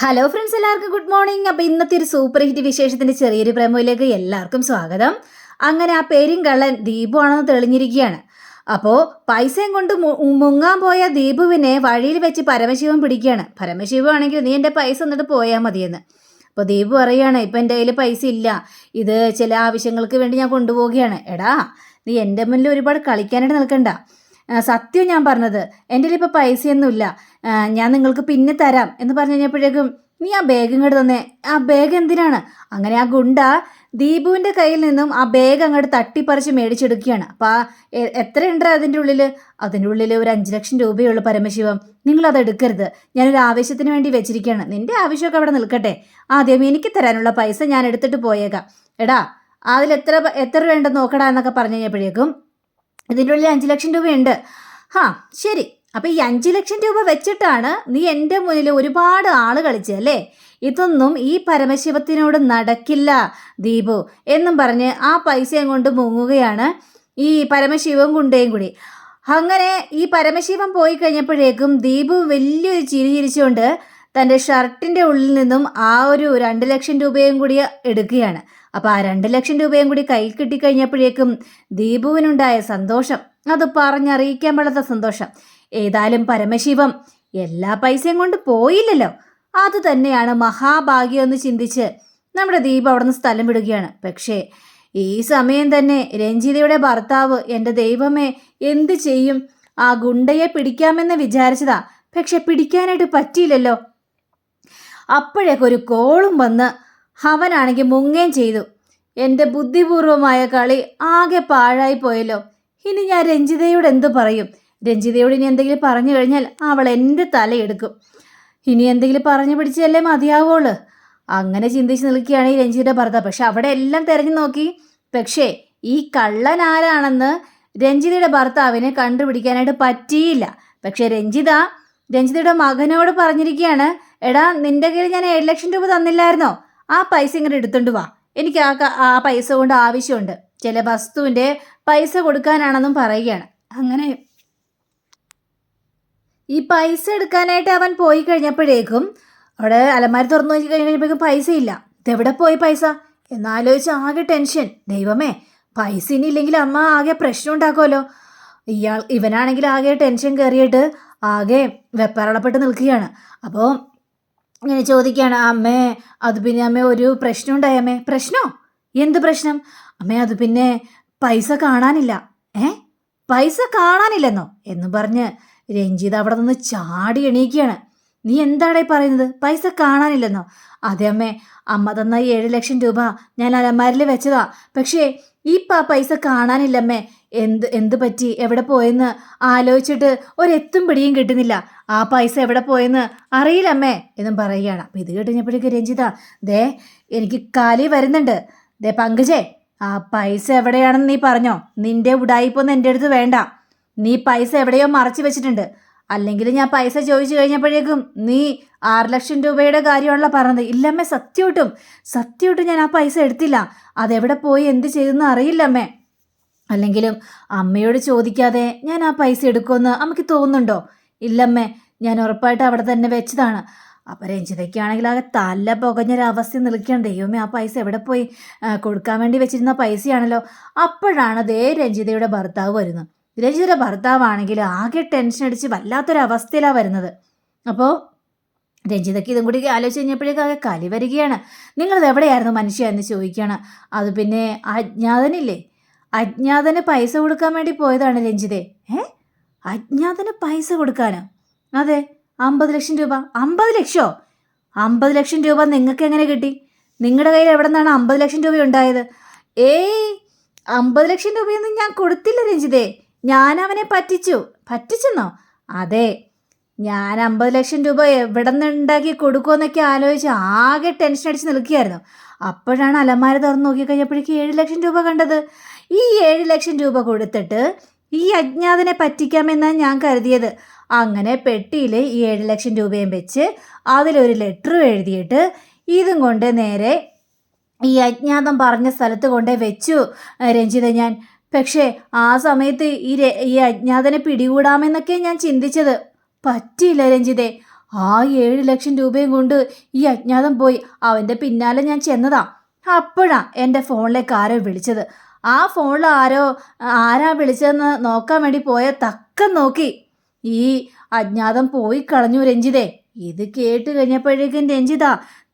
Hello friends എല്ലാവർക്കും good morning അപ്പോൾ ഇന്നത്തെ ഒരു സൂപ്പർ ഹിറ്റ് വിശേഷത്തിന്റെ ചെറിയൊരു പ്രമോയിലേക്ക് എല്ലാവർക്കും സ്വാഗതം. അങ്ങനെ ആ പേരും കള്ളൻ ദീപു ആണെന്ന് തെളിഞ്ഞിരിക്കുകയാണ്. അപ്പോൾ പൈസയും കൊണ്ട് മുങ്ങാൻ പോയ ദീപുവിനെ വഴിയിൽ വെച്ച് പരമശിവൻ പിടിക്കുകയാണ്. പരമശിവൻ ആണെങ്കിൽ നീ എന്റെ പൈസ എന്നിട്ട് പോയാൽ മതിയെന്ന്. അപ്പോൾ ദീപു പറയുകയാണ് ഇപ്പം എന്റെ കയ്യിൽ പൈസ ഇല്ല. ഇത് ചില ആവശ്യങ്ങൾക്ക് വേണ്ടി ഞാൻ കൊണ്ടുപോവുകയാണ്. എടാ നീ എന്റെ മുന്നിൽ ഒരുപാട് കളിക്കാനായിട്ട് നിൽക്കണ്ട. സത്യം ഞാൻ പറഞ്ഞത്. എന്റെ ഇപ്പോൾ പൈസയൊന്നുമില്ല. ഞാൻ നിങ്ങൾക്ക് പിന്നെ തരാം എന്ന് പറഞ്ഞു കഴിഞ്ഞപ്പോഴേക്കും നീ ആ ബാഗ് ഇങ്ങോട്ട് തന്നെ. ആ ബാഗ് എന്തിനാണ്? അങ്ങനെ ആ ഗുണ്ട ദീപുവിന്റെ കയ്യിൽ നിന്നും ആ ബാഗ് അങ്ങോട്ട് തട്ടിപ്പറിച്ച് മേടിച്ചെടുക്കുകയാണ്. അപ്പോൾ ആ എത്ര എത്രയുണ്ട് അതിന്റെ ഉള്ളിൽ അതിന്റെ ഉള്ളിൽ ഒരു അഞ്ച് ലക്ഷം രൂപയുള്ളൂ പരമശിവം. നിങ്ങളത് എടുക്കരുത്. ഞാനൊരു ആവശ്യത്തിന് വേണ്ടി വെച്ചിരിക്കുകയാണ്. നിന്റെ ആവശ്യമൊക്കെ അവിടെ നിൽക്കട്ടെ. ആദ്യം എനിക്ക് തരാനുള്ള പൈസ ഞാൻ എടുത്തിട്ട് പോയേക്കാം. എടാ അതിൽ എത്ര എത്ര വേണ്ടെന്ന് നോക്കടാ എന്നൊക്കെ പറഞ്ഞു കഴിഞ്ഞപ്പോഴേക്കും ഇതിന്റെ ഉള്ളിൽ അഞ്ച് ലക്ഷം രൂപയുണ്ട്. ഹാ ശരി. അപ്പം ഈ അഞ്ച് ലക്ഷം രൂപ വെച്ചിട്ടാണ് നീ എന്റെ മുന്നിൽ ഒരുപാട് ആൾ കളിച്ചത് അല്ലേ? ഇതൊന്നും ഈ പരമശിവത്തിനോട് നടക്കില്ല ദീപു എന്നും പറഞ്ഞ് ആ പൈസയും കൊണ്ട് മുങ്ങുകയാണ് ഈ പരമശിവം കുണ്ടയും കൂടി. അങ്ങനെ ഈ പരമശിവൻ പോയി കഴിഞ്ഞപ്പോഴേക്കും ദീപു വലിയൊരു ചിരി ചിരിച്ചുകൊണ്ട് തന്റെ ഷർട്ടിന്റെ ഉള്ളിൽ നിന്നും ആ ഒരു രണ്ട് ലക്ഷം രൂപയും കൂടി എടുക്കുകയാണ്. അപ്പോൾ ആ രണ്ട് ലക്ഷം രൂപയും കൂടി കയ്യിൽ കിട്ടിക്കഴിഞ്ഞപ്പോഴേക്കും ദീപുവിനുണ്ടായ സന്തോഷം. അത് പറഞ്ഞറിയിക്കാൻ പാടാത്ത സന്തോഷം. ഏതായാലും പരമശിവം എല്ലാ പൈസയും കൊണ്ട് പോയില്ലല്ലോ. അത് തന്നെയാണ് മഹാഭാഗ്യം എന്ന് ചിന്തിച്ച് നമ്മുടെ ദീപ് അവിടുന്ന് സ്ഥലം വിടുകയാണ്. പക്ഷേ ഈ സമയം തന്നെ രഞ്ജിതയുടെ ഭർത്താവ് എന്റെ ദൈവമേ എന്ത് ചെയ്യും? ആ ഗുണ്ടയെ പിടിക്കാമെന്ന് വിചാരിച്ചതാ. പക്ഷെ പിടിക്കാനായിട്ട് പറ്റിയില്ലല്ലോ. അപ്പോഴേക്ക് ഒരു കോളും വന്ന് അവനാണെങ്കിൽ മുങ്ങേം ചെയ്തു. എന്റെ ബുദ്ധിപൂർവമായ കളി ആകെ പാഴായി പോയല്ലോ. ഇനി ഞാൻ രഞ്ജിതയോട് എന്തു പറയും? രഞ്ജിതയോട് ഇനി എന്തെങ്കിലും പറഞ്ഞു കഴിഞ്ഞാൽ അവൾ എന്റെ തലയെടുക്കും. ഇനി എന്തെങ്കിലും പറഞ്ഞു പിടിച്ചല്ലേ മതിയാവുള്ളൂ. അങ്ങനെ ചിന്തിച്ച് നിൽക്കുകയാണ് ഈ രഞ്ജിതയുടെ ഭർത്താവ്. പക്ഷെ അവിടെ എല്ലാം തിരഞ്ഞു നോക്കി. പക്ഷേ ഈ കള്ളൻ ആരാണെന്ന് രഞ്ജിതയുടെ ഭർത്താവിനെ കണ്ടുപിടിക്കാനായിട്ട് പറ്റിയില്ല. പക്ഷേ രഞ്ജിത രഞ്ജിതയുടെ മകനോട് പറഞ്ഞിരിക്കുകയാണ് എടാ നിന്റെ കയ്യിൽ ഞാൻ ഏഴ് ലക്ഷം രൂപ തന്നില്ലായിരുന്നോ? ആ പൈസ ഇങ്ങോട്ട് എടുത്തോണ്ട് വാ. എനിക്ക് ആ ആ പൈസ കൊണ്ട് ആവശ്യമുണ്ട്. ചില വസ്തുവിന്റെ പൈസ കൊടുക്കാനാണെന്നും പറയുകയാണ്. അങ്ങനെ ഈ പൈസ എടുക്കാനായിട്ട് അവൻ പോയി കഴിഞ്ഞപ്പോഴേക്കും അവിടെ അലമാരി തുറന്നു നോക്കി കഴിഞ്ഞപ്പോഴേക്കും പൈസ ഇല്ല ഇതെവിടെ പോയി പൈസ? എന്നാലോചിച്ച് ആകെ ടെൻഷൻ. ദൈവമേ പൈസ ഇനി ഇല്ലെങ്കിൽ അമ്മ ആകെ പ്രശ്നം ഉണ്ടാക്കുമല്ലോ. ഇയാൾ ഇവനാണെങ്കിൽ ആകെ ടെൻഷൻ കയറിയിട്ട് ആകെ വെപ്പറളപ്പെട്ട് നിൽക്കുകയാണ്. അപ്പോൾ ഇങ്ങനെ ചോദിക്കുകയാണ് അമ്മേ അത് പിന്നെ അമ്മേ ഒരു പ്രശ്നം ഉണ്ടായി അമ്മേ. പ്രശ്നോ? എന്ത് പ്രശ്നം? അമ്മേ അത് പിന്നെ പൈസ കാണാനില്ല. ഏ? പൈസ കാണാനില്ലെന്നോ? എന്ന് പറഞ്ഞ് രഞ്ജിത് അവിടെ നിന്ന് ചാടി എണീക്കുകയാണ്. നീ എന്താടേ പറയുന്നത്? പൈസ കാണാനില്ലെന്നോ? അതെ അമ്മേ അമ്മ തന്ന ഏഴ് ലക്ഷം രൂപ ഞാൻ അലമാരിൽ വെച്ചതാ. പക്ഷേ ഈ പൈസ കാണാനില്ലമ്മേ എന്ത് എന്ത് പറ്റി? എവിടെ പോയെന്ന്? ആലോചിച്ചിട്ട് ഒരെത്തും പിടിയും കിട്ടുന്നില്ല. ആ പൈസ എവിടെ പോയെന്ന് അറിയില്ലമ്മേ എന്നും പറയുകയാണ്. അപ്പം ഇത് കേട്ടുകഴിഞ്ഞപ്പോഴേക്ക് രഞ്ജിത ദേ എനിക്ക് കാലി വരുന്നുണ്ട്. ദേ പങ്കജേ ആ പൈസ എവിടെയാണെന്ന് നീ പറഞ്ഞോ? നിന്റെ ഉടായിപ്പൊന്നും എന്റെ അടുത്ത് വേണ്ട. നീ പൈസ എവിടെയോ മറച്ചു വെച്ചിട്ടുണ്ട്. അല്ലെങ്കിൽ ഞാൻ പൈസ ചോദിച്ചു കഴിഞ്ഞപ്പോഴേക്കും നീ ആറ് ലക്ഷം രൂപയുടെ കാര്യമാണല്ലോ പറഞ്ഞത്. ഇല്ലമ്മേ സത്യമായിട്ടും സത്യമായിട്ടും ഞാൻ ആ പൈസ എടുത്തില്ല. അതെവിടെ പോയി എന്ത് ചെയ്തെന്ന് അറിയില്ലമ്മേ. അല്ലെങ്കിലും അമ്മയോട് ചോദിക്കാതെ ഞാൻ ആ പൈസ എടുക്കുമെന്ന് അമ്മയ്ക്ക് തോന്നുന്നുണ്ടോ? ഇല്ലമ്മേ ഞാൻ ഉറപ്പായിട്ട് അവിടെ തന്നെ വെച്ചതാണ്. അപ്പം രഞ്ജിതയ്ക്കാണെങ്കിൽ ആകെ തല പുകഞ്ഞൊരവസ്ഥ നിൽക്കുകയാണ്. ദൈവമേ ആ പൈസ എവിടെ പോയി? കൊടുക്കാൻ വേണ്ടി വെച്ചിരുന്ന പൈസയാണല്ലോ. അപ്പോഴാണ് ദേ രഞ്ജിതയുടെ ഭർത്താവ് വരുന്നത്. രഞ്ജിതയുടെ ഭർത്താവാണെങ്കിൽ ആകെ ടെൻഷൻ അടിച്ച് വല്ലാത്തൊരവസ്ഥയിലാണ് വരുന്നത്. അപ്പോൾ രഞ്ജിതയ്ക്ക് ഇതും കൂടി ആലോചിച്ച് കഴിഞ്ഞപ്പോഴേക്കും ആകെ കലി വരികയാണ്. നിങ്ങളത് എവിടെയായിരുന്നു മനുഷ്യ? എന്ന് ചോദിക്കുകയാണ്. അത് പിന്നെ അജ്ഞാതനില്ലേ അജ്ഞാതന് പൈസ കൊടുക്കാൻ വേണ്ടി പോയതാണ് രഞ്ജിതേ. ഏ? അജ്ഞാതന് പൈസ കൊടുക്കാനോ? അതെ അമ്പത് ലക്ഷം രൂപ. അമ്പത് ലക്ഷോ? അമ്പത് ലക്ഷം രൂപ നിങ്ങൾക്ക് എങ്ങനെ കിട്ടി? നിങ്ങളുടെ കയ്യിൽ എവിടെ നിന്നാണ് അമ്പത് ലക്ഷം രൂപ ഉണ്ടായത്? ഏയ് അമ്പത് ലക്ഷം രൂപയൊന്നും ഞാൻ കൊടുത്തില്ല രഞ്ജിതേ. ഞാൻ അവനെ പറ്റിച്ചു. പറ്റിച്ചെന്നോ? അതെ ഞാൻ അമ്പത് ലക്ഷം രൂപ എവിടെ നിന്ന് ഉണ്ടാക്കി കൊടുക്കുമെന്നൊക്കെ ആലോചിച്ച് ആകെ ടെൻഷൻ അടിച്ച് നിൽക്കുകയായിരുന്നു. അപ്പോഴാണ് അലമാര തുറന്ന് നോക്കിക്കഴിഞ്ഞപ്പോഴേക്ക് ഏഴ് ലക്ഷം രൂപ കണ്ടത്. ഈ ഏഴ് ലക്ഷം രൂപ കൊടുത്തിട്ട് ഈ അജ്ഞാതനെ പറ്റിക്കാമെന്നാണ് ഞാൻ കരുതിയത്. അങ്ങനെ പെട്ടിയിൽ ഈ ഏഴ് ലക്ഷം രൂപയും വെച്ച് അതിലൊരു ലെറ്റർ എഴുതിയിട്ട് ഇതും കൊണ്ട് നേരെ ഈ അജ്ഞാതം പറഞ്ഞ സ്ഥലത്ത് കൊണ്ടേ വെച്ചു രഞ്ജിത ഞാൻ. പക്ഷേ ആ സമയത്ത് ഈ ഈ അജ്ഞാതനെ പിടികൂടാമെന്നൊക്കെ ഞാൻ ചിന്തിച്ചത്. പറ്റിയില്ല രഞ്ജിതേ. ആ ഏഴ് ലക്ഷം രൂപയും കൊണ്ട് ഈ അജ്ഞാതം പോയി അവന്റെ പിന്നാലെ ഞാൻ ചെന്നതാ. അപ്പോഴാണ് എന്റെ ഫോണിലേക്ക് ആരോ വിളിച്ചത്. ആ ഫോണിൽ ആരോ ആരാ വിളിച്ചതെന്ന് നോക്കാൻ വേണ്ടി പോയ തക്കം നോക്കി. ഈ അജ്ഞാതം പോയി കളഞ്ഞു രഞ്ജിതേ. ഇത് കേട്ട് കഴിഞ്ഞപ്പോഴേക്കും രഞ്ജിത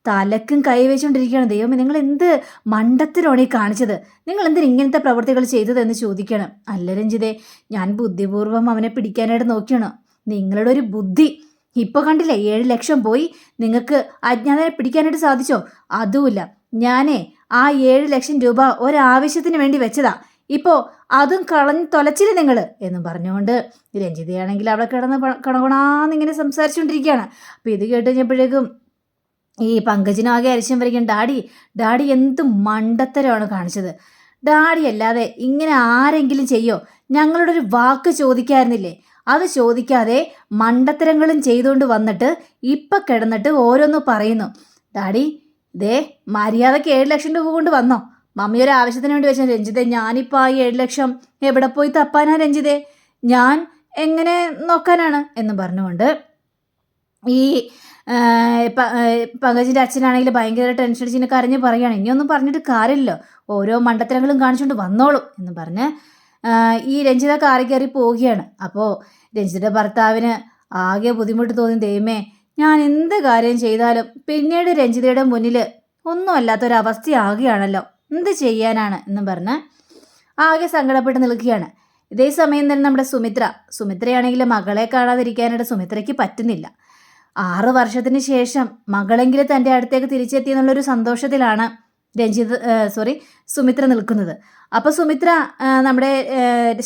തലക്കും കൈവച്ചുകൊണ്ടിരിക്കുകയാണ് ദൈവമേ നിങ്ങൾ എന്ത് മണ്ടത്തിലാണ് ഈ കാണിച്ചത്? നിങ്ങൾ എന്തിന് ഇങ്ങനത്തെ പ്രവൃത്തികൾ ചെയ്തതെന്ന് ചോദിക്കണം. അല്ല രഞ്ജിതേ ഞാൻ ബുദ്ധിപൂർവം അവനെ പിടിക്കാനായിട്ട് നോക്കിയാണ്. നിങ്ങളുടെ ഒരു ബുദ്ധി. ഇപ്പൊ കണ്ടില്ലേ ഏഴ് ലക്ഷം പോയി. നിങ്ങൾക്ക് അജ്ഞാതനെ പിടിക്കാനായിട്ട് സാധിച്ചോ? അതുമില്ല. ഞാനേ ആ ഏഴ് ലക്ഷം രൂപ ഒരാവശ്യത്തിന് വേണ്ടി വെച്ചതാ. ഇപ്പോ അതും കളഞ്ഞ് തൊലച്ചില്ല നിങ്ങൾ എന്നും പറഞ്ഞുകൊണ്ട് രഞ്ജിതയാണെങ്കിൽ അവിടെ കിടന്ന് കണകുണാന്നിങ്ങനെ സംസാരിച്ചുകൊണ്ടിരിക്കുകയാണ്. അപ്പോൾ ഇത് കേട്ട് കഴിഞ്ഞപ്പോഴേക്കും ഈ പങ്കജിനാകെ അരിശം വരയ്ക്കും ഡാഡി ഡാഡി എന്ത് മണ്ടത്തരമാണ് കാണിച്ചത്. ഡാഡി അല്ലാതെ ഇങ്ങനെ ആരെങ്കിലും ചെയ്യോ? ഞങ്ങളോടൊരു വാക്ക് ചോദിക്കായിരുന്നില്ലേ? അത് ചോദിക്കാതെ മണ്ടത്തരങ്ങളും ചെയ്തുകൊണ്ട് വന്നിട്ട് ഇപ്പൊ കിടന്നിട്ട് ഓരോന്ന് പറയുന്നു. ഡാഡി ദേ മര്യാദയ്ക്ക് ഏഴ് ലക്ഷം രൂപ കൊണ്ട് വന്നോ. മമ്മി ഒരു ആവശ്യത്തിന് വേണ്ടി വെച്ചാൽ രഞ്ജിതേ. ഞാനിപ്പോൾ ആ ഏഴ് ലക്ഷം എവിടെ പോയി തപ്പാനാ രഞ്ജിതേ? ഞാൻ എങ്ങനെ നോക്കാനാണ്? എന്ന് പറഞ്ഞുകൊണ്ട് ഈ പങ്കജിന്റെ അച്ഛനാണെങ്കിൽ ഭയങ്കര ടെൻഷൻ അടിച്ചിങ്ങനെ കരഞ്ഞ് പറയുകയാണ്. ഇനിയൊന്നും പറഞ്ഞിട്ട് കാര്യമില്ലല്ലോ. ഓരോ മണ്ടത്തരങ്ങളും കാണിച്ചുകൊണ്ട് വന്നോളും എന്ന് പറഞ്ഞ് ഈ രഞ്ജിത കാറി കയറി പോവുകയാണ്. അപ്പോൾ രഞ്ജിതയുടെ ഭർത്താവിന് ആകെ ബുദ്ധിമുട്ട് തോന്നി. ദൈവമേ ഞാൻ എന്ത് കാര്യം ചെയ്താലും പിന്നീട് രഞ്ജിതയുടെ മുന്നിൽ ഒന്നുമല്ലാത്തൊരവസ്ഥയാകുകയാണല്ലോ. എന്ത് ചെയ്യാനാണ് എന്ന് പറഞ്ഞ് ആകെ സങ്കടപ്പെട്ട് നിൽക്കുകയാണ്. ഇതേ സമയം തന്നെ നമ്മുടെ സുമിത്ര. സുമിത്രയാണെങ്കിൽ മകളെ കാണാതിരിക്കാനായിട്ട് സുമിത്രയ്ക്ക് പറ്റുന്നില്ല. ആറ് വർഷത്തിന് ശേഷം മകളെങ്കിലും തന്റെ അടുത്തേക്ക് തിരിച്ചെത്തി എന്നുള്ളൊരു സന്തോഷത്തിലാണ് രഞ്ജിത് സോറി സുമിത്ര നിൽക്കുന്നത്. അപ്പോൾ സുമിത്ര നമ്മുടെ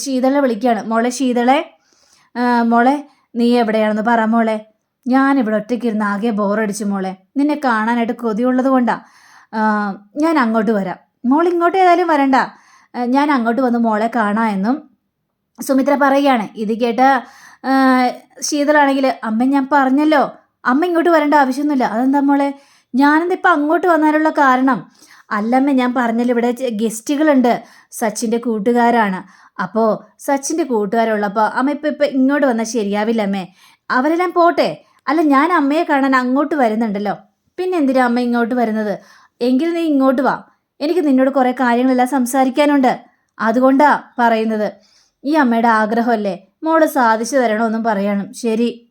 ശീതളെ വിളിക്കുകയാണ്. മോളെ ശീതളെ മോളെ നീ എവിടെയാണെന്ന് പറ മോളെ. ഞാനിവിടെ ഒറ്റയ്ക്കിരുന്ന് ആകെ ബോറടിച്ചു മോളെ. നിന്നെ കാണാനായിട്ട് കൊതിയുള്ളത് കൊണ്ടാ. ഞാൻ അങ്ങോട്ട് വരാം. മോൾ ഇങ്ങോട്ട് ഏതായാലും വരണ്ട. ഞാൻ അങ്ങോട്ട് വന്ന് മോളെ കാണാം എന്നും സുമിത്ര പറയുകയാണ്. ഇത് കേട്ട ശീതളാണെങ്കിൽ അമ്മ ഞാൻ പറഞ്ഞല്ലോ. അമ്മ ഇങ്ങോട്ട് വരേണ്ട ആവശ്യമൊന്നുമില്ല. അതെന്താ മോളെ? ഞാനെന്താ ഇപ്പം അങ്ങോട്ട് വന്നാലുള്ള കാരണം? അല്ലമ്മ ഞാൻ പറഞ്ഞല്ലോ ഇവിടെ ഗസ്റ്റുകളുണ്ട്. സച്ചിന്റെ കൂട്ടുകാരാണ്. അപ്പോൾ സച്ചിന്റെ കൂട്ടുകാരുള്ളപ്പോൾ അമ്മ ഇപ്പം ഇപ്പം ഇങ്ങോട്ട് വന്നാൽ ശരിയാവില്ല അമ്മേ അവരെല്ലാം പോട്ടെ. അല്ല ഞാൻ അമ്മയെ കാണാൻ അങ്ങോട്ട് വരുന്നുണ്ടല്ലോ. പിന്നെ എന്തിനാ അമ്മ ഇങ്ങോട്ട് വരുന്നത്? എങ്കിൽ നീ ഇങ്ങോട്ട് വാ. എനിക്ക് നിന്നോട് കുറേ കാര്യങ്ങളെല്ലാം സംസാരിക്കാനുണ്ട്. അതുകൊണ്ടാ പറയുന്നത്. ഈ അമ്മയുടെ ആഗ്രഹമല്ലേ? മോൾ സാധിച്ചു തരണമെന്നും പറയണം. ശരി.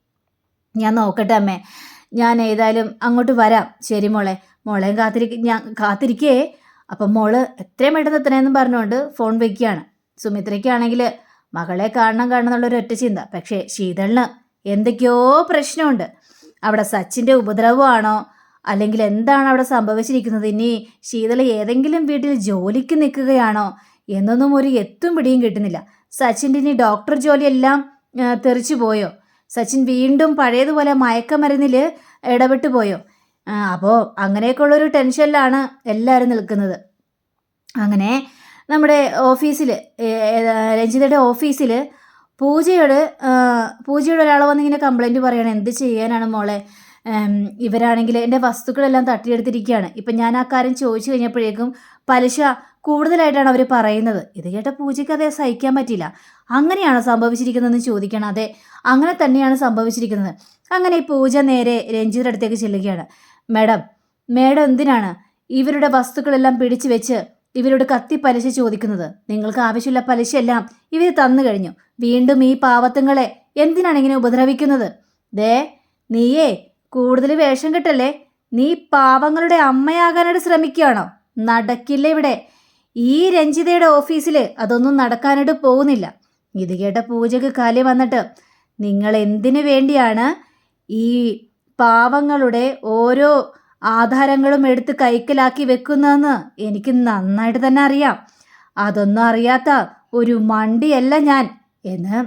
ഞാൻ നോക്കട്ടെ അമ്മേ. ഞാൻ ഏതായാലും അങ്ങോട്ട് വരാം. ശരി മോളെ. മോളെയും കാത്തിരിക്ക ഞാൻ കാത്തിരിക്കേ. അപ്പം മോൾ എത്രയും പെട്ടെന്ന് എത്രയെന്നും പറഞ്ഞുകൊണ്ട് ഫോൺ വെക്കുകയാണ്. സുമിത്രയ്ക്കാണെങ്കിൽ മകളെ കാണണം കാണണം എന്നുള്ളൊരു ഒറ്റ ചിന്ത. പക്ഷേ ശീതളിന് എന്തൊക്കെയോ പ്രശ്നമുണ്ട്. അവിടെ സച്ചിന്റെ ഉപദ്രവമാണോ? അല്ലെങ്കിൽ എന്താണ് അവിടെ സംഭവിച്ചിരിക്കുന്നത്? ഇനി ശീതള ഏതെങ്കിലും വീട്ടിൽ ജോലിക്ക് നിൽക്കുകയാണോ? എന്നൊന്നും ഒരു എത്തും പിടിയും കിട്ടുന്നില്ല. സച്ചിന്റെ ഇനി ഡോക്ടർ ജോലിയെല്ലാം തെറിച്ചു പോയോ? സച്ചിൻ വീണ്ടും പഴയതുപോലെ മയക്കമരുന്നിൽ ഇടപെട്ട് പോയോ? അപ്പോൾ അങ്ങനെയൊക്കെയുള്ളൊരു ടെൻഷനിലാണ് എല്ലാവരും നിൽക്കുന്നത്. അങ്ങനെ നമ്മുടെ ഓഫീസിൽ രഞ്ജിതയുടെ ഓഫീസിൽ പൂജയോട് പൂജയോട് ഒരാൾ വന്നിങ്ങനെ കംപ്ലൈന്റ് പറയണം എന്ത് ചെയ്യാനാണ് മോളെ? ഇവരാണെങ്കിൽ എന്റെ വസ്തുക്കളെല്ലാം തട്ടിയെടുത്തിരിക്കുകയാണ്. ഇപ്പം ഞാൻ ആ കാര്യം ചോദിച്ചു കഴിഞ്ഞപ്പോഴേക്കും പലിശ കൂടുതലായിട്ടാണ് അവർ പറയുന്നത്. ഇത് കേട്ട പൂജയ്ക്ക് അതേ സഹിക്കാൻ പറ്റില്ല അങ്ങനെയാണോ സംഭവിച്ചിരിക്കുന്നതെന്ന് ചോദിക്കണം. അതെ അങ്ങനെ തന്നെയാണ് സംഭവിച്ചിരിക്കുന്നത്. അങ്ങനെ ഈ പൂജ നേരെ രഞ്ജിയുടെ അടുത്തേക്ക് ചെല്ലുകയാണ്. മേഡം മേഡം എന്തിനാണ്? ഇവരുടെ വസ്തുക്കളെല്ലാം പിടിച്ചു വെച്ച് ഇവരോട് കത്തി പലിശ ചോദിക്കുന്നത്. നിങ്ങൾക്ക് ആവശ്യമുള്ള പലിശയെല്ലാം ഇവർ തന്നു കഴിഞ്ഞു. വീണ്ടും ഈ പാവത്തുങ്ങളെ എന്തിനാണ് ഇങ്ങനെ ഉപദ്രവിക്കുന്നത്? ദേ നീയേ കൂടുതൽ വേഷം കെട്ടല്ലേ? നീ പാവങ്ങളുടെ അമ്മയാകാനായിട്ട് ശ്രമിക്കുകയാണോ? നടക്കില്ല ഇവിടെ. ഈ രഞ്ജിതയുടെ ഓഫീസിൽ അതൊന്നും നടക്കാനായിട്ട് പോകുന്നില്ല. ഇത് കേട്ട പൂജക്ക് കലി വന്നിട്ട് നിങ്ങൾ എന്തിനു വേണ്ടിയാണ് ഈ പാവങ്ങളുടെ ഓരോ ആധാരങ്ങളും എടുത്ത് കൈക്കലാക്കി വെക്കുന്നതെന്ന് എനിക്ക് നന്നായിട്ട് തന്നെ അറിയാം. അതൊന്നും അറിയാത്ത ഒരു മണ്ടിയല്ല ഞാൻ എന്ന്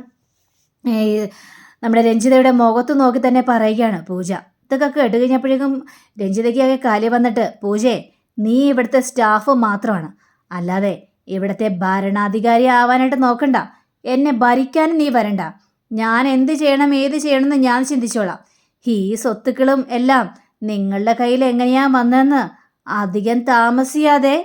നമ്മുടെ രഞ്ജിതയുടെ മുഖത്ത് നോക്കി തന്നെ പറയുകയാണ് പൂജ. ഇതൊക്കെ കേട്ട് കഴിഞ്ഞപ്പോഴേക്കും രഞ്ജിതയ്ക്കൊക്കെ കാലി വന്നിട്ട് പൂജയെ നീ ഇവിടുത്തെ സ്റ്റാഫ് മാത്രമാണ്. അല്ലാതെ ഇവിടുത്തെ ഭരണാധികാരി ആവാനായിട്ട് നോക്കണ്ട. എന്നെ ഭരിക്കാനും നീ വരണ്ട. ഞാൻ എന്ത് ചെയ്യണം ഏത് ചെയ്യണമെന്ന് ഞാൻ ചിന്തിച്ചോളാം. ഈ സ്വത്തുക്കളും എല്ലാം നിങ്ങളുടെ കയ്യിൽ എങ്ങനെയാ വന്നതെന്ന് അധികം താമസിയാതെ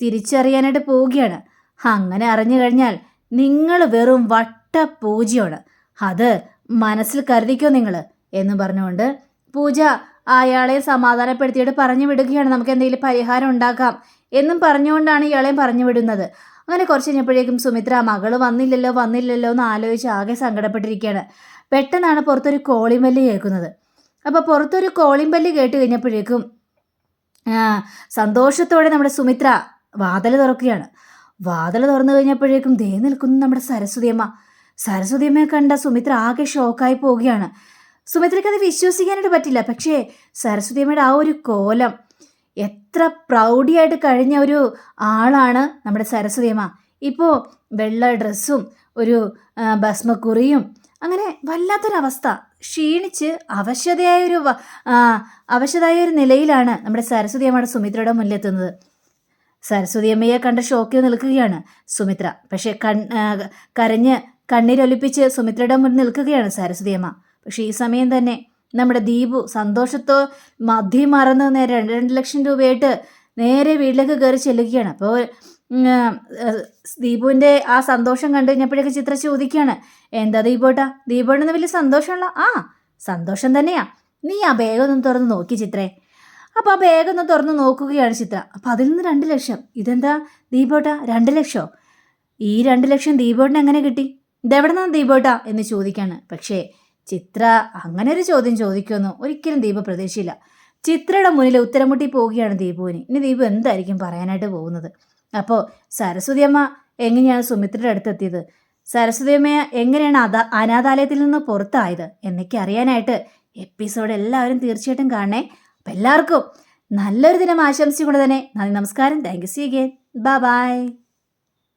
തിരിച്ചറിയാനായിട്ട് പോവുകയാണ്. അങ്ങനെ അറിഞ്ഞു കഴിഞ്ഞാൽ നിങ്ങൾ വെറും വട്ട പൂജയാണ് അത് മനസ്സിൽ കരുതിക്കോ നിങ്ങൾ എന്ന് പറഞ്ഞുകൊണ്ട് പൂജ അയാളെ സമാധാനപ്പെടുത്തിയിട്ട് പറഞ്ഞു വിടുകയാണ്. നമുക്ക് എന്തെങ്കിലും പരിഹാരം ഉണ്ടാക്കാം എന്നും പറഞ്ഞുകൊണ്ടാണ് ഇയാളെയും പറഞ്ഞു വിടുന്നത്. അങ്ങനെ കുറച്ച് കഴിഞ്ഞപ്പോഴേക്കും സുമിത്ര മകൾ വന്നില്ലല്ലോ വന്നില്ലല്ലോ എന്ന് ആലോചിച്ച് ആകെ സങ്കടപ്പെട്ടിരിക്കുകയാണ്. പെട്ടെന്നാണ് പുറത്തൊരു കോളിമല്ല് കേൾക്കുന്നത്. അപ്പോൾ പുറത്തൊരു കോളിംഗ് പല്ല് കേട്ട് കഴിഞ്ഞപ്പോഴേക്കും സന്തോഷത്തോടെ നമ്മുടെ സുമിത്ര വാതിൽ തുറക്കുകയാണ്. വാതിൽ തുറന്നു കഴിഞ്ഞപ്പോഴേക്കും ദേ നിൽക്കുന്നു നമ്മുടെ സരസ്വതിയമ്മ സരസ്വതിയമ്മയെ കണ്ട സുമിത്ര ആകെ ഷോക്കായി പോവുകയാണ്. സുമിത്രയ്ക്ക് അത് വിശ്വസിക്കാനായിട്ട് പറ്റില്ല. പക്ഷേ സരസ്വതിയമ്മയുടെ ആ ഒരു കോലം എത്ര പ്രൗഢിയായിട്ട് കഴിഞ്ഞ ഒരു ആളാണ് നമ്മുടെ സരസ്വതിയമ്മ ഇപ്പോൾ വെള്ള ഡ്രസ്സും ഒരു ഭസ്മക്കുറിയും അങ്ങനെ വല്ലാത്തൊരവസ്ഥ. ക്ഷീണിച്ച് അവശതയായൊരു അവശതായ ഒരു നിലയിലാണ് നമ്മുടെ സരസ്വതിയമ്മയുടെ സുമിത്രയുടെ മുന്നിലെത്തുന്നത്. സരസ്വതിയമ്മയെ കണ്ട ഷോക്കിൽ നിൽക്കുകയാണ് സുമിത്ര. പക്ഷേ കൺ കരഞ്ഞ് കണ്ണീരൊലിപ്പിച്ച് സുമിത്രയുടെ മുന്നിൽ നിൽക്കുകയാണ് സരസ്വതിയമ്മ പക്ഷേ ഈ സമയം തന്നെ നമ്മുടെ ദീപു സന്തോഷത്തോ മതി മറന്ന് നേരെ രണ്ട് ലക്ഷം രൂപയായിട്ട് നേരെ വീട്ടിലേക്ക് കയറി ചെല്ലുകയാണ്. അപ്പോൾ ദീപുവിന്റെ ആ സന്തോഷം കണ്ടു കഴിഞ്ഞപ്പോഴേക്ക് ചിത്ര ചോദിക്കുകയാണ് എന്താ ദീപോട്ടാ? ദീപോട്ടിന് വലിയ സന്തോഷമുള്ള ആ സന്തോഷം തന്നെയാ. നീ ആ ഒന്ന് തുറന്ന് നോക്കി ചിത്രേ. അപ്പോൾ ആ ഒന്ന് തുറന്ന് നോക്കുകയാണ് ചിത്ര. അപ്പോൾ അതിൽ നിന്ന് രണ്ട് ലക്ഷം. ഇതെന്താ ദീപോട്ട? രണ്ട് ലക്ഷോ? ഈ രണ്ട് ലക്ഷം ദീപോട്ടിന് എങ്ങനെ കിട്ടി? ഇതെവിടെ നിന്നാണ് ദീപോട്ട? എന്ന് ചോദിക്കാണ് പക്ഷേ ചിത്ര അങ്ങനെ ഒരു ചോദ്യം ചോദിക്കുമെന്ന് ഒരിക്കലും ദീപ പ്രതീക്ഷയില്ല ചിത്രയുടെ മുന്നിൽ ഉത്തരം മുട്ടി പോവുകയാണ് ദീപുവിന്. ഇനി ദീപു എന്തായിരിക്കും പറയാനായിട്ട് പോകുന്നത്? അപ്പോൾ സരസ്വതി അമ്മ എങ്ങനെയാണ് സുമിത്രയുടെ അടുത്തെത്തിയത്? സരസ്വതി അമ്മയെ എങ്ങനെയാണ് അത അനാഥാലയത്തിൽ നിന്ന് പുറത്തായത് എന്നൊക്കെ അറിയാനായിട്ട് എപ്പിസോഡ് എല്ലാവരും തീർച്ചയായിട്ടും കാണണേ. അപ്പം എല്ലാവർക്കും നല്ലൊരു ദിനം ആശംസിച്ചുകൊണ്ട് തന്നെ നന്ദി നമസ്കാരം. Thank you see again bye bye